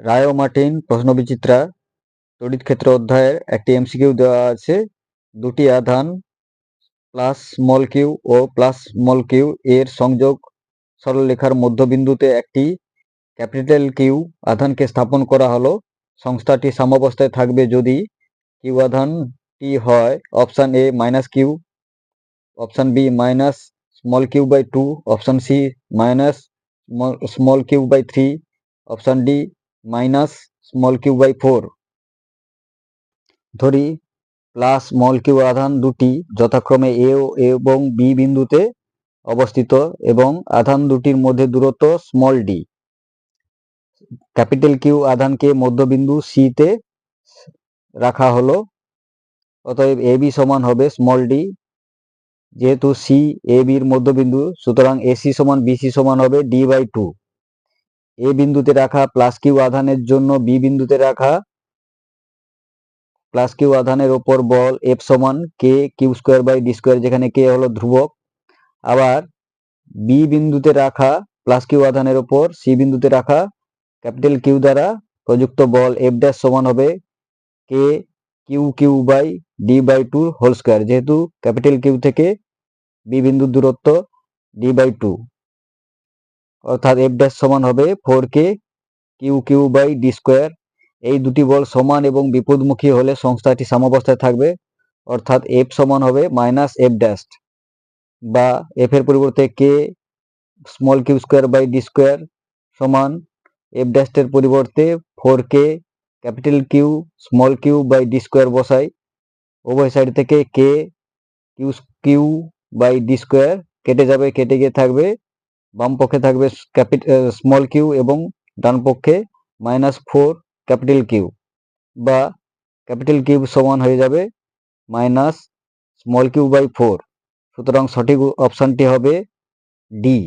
রায় ও Martin প্রশ্নবিচিত্রা তড়িৎ ক্ষেত্র অধ্যায়ের একটি এমসিকিউ দেওয়া আছে। দুটি আধান, প্লাস স্মল কিউ ও প্লাস মল কিউ এর সংযোগ সরলরেখার মধ্যবিন্দুতে একটি ক্যাপিটাল কিউ আধানকে স্থাপন করা হলো। সংস্থাটি সাম্যাবস্থায় থাকবে যদি কিউ আধানটি হয়, option A minus q option B minus small q by two, option C minus small q by three, option D minus small q by four ধরি প্লাস স্মল কিউ আধান দুটি যথাক্রমে এ এবং বি বিন্দুতে অবস্থিত এবং আধান দুটির মধ্যে দূরত্ব স্মল ডি ক্যাপিটাল কিউ আধানকে মধ্যবিন্দু সি তে রাখা হলো, অতএব এ বি সমান হবে স্মল ডি যেহেতু সি এ বির মধ্যবিন্দু, সুতরাং এসি সমান বিসি সমান হবে ডি বাই টু এ বিন্দুতে রাখা প্লাস কিউ আধানের জন্য বি বিন্দুতে রাখা প্লাস কিউ আধানের ওপর বল এফ সমান K q square by d square যেখানে কে হলো ধ্রুবক। আবার বি বিন্দুতে রাখা প্লাস কিউ আধানের ওপর সি বিন্দুতে রাখা ক্যাপিটাল কিউ দ্বারা প্রযুক্ত বল এফ ড্যাশ সমান হবে K q q by d by two whole square যেহেতু ক্যাপিটাল কিউ থেকে বি বিন্দুর দূরত্ব ডি বাই টু অর্থাৎ এফ ড্যাশ সমান হবে four K q q by d square এই দুটি বল সমান এবং বিপদমুখী হলে সংস্থাটি সাম্যাবস্থায় থাকবে। অর্থাৎ এফ সমান হবে মাইনাস এফ ড্যাশ বা এফ এর পরিবর্তে K small q square by d square সমান এফ ড্যাশের পরিবর্তে four K capital q small q by d square বসাই। উভয় সাইড থেকে K q q by d square কেটে যাবে, কেটে গিয়ে থাকবে বাম পক্ষে থাকবে স্মল কিউ এবং ডান পক্ষে মাইনাস ফোর ক্যাপিটাল কিউ বা ক্যাপিটাল কিউব সমান হয়ে যাবে minus small q by four সুতরাং সঠিক অপশানটি হবে ডি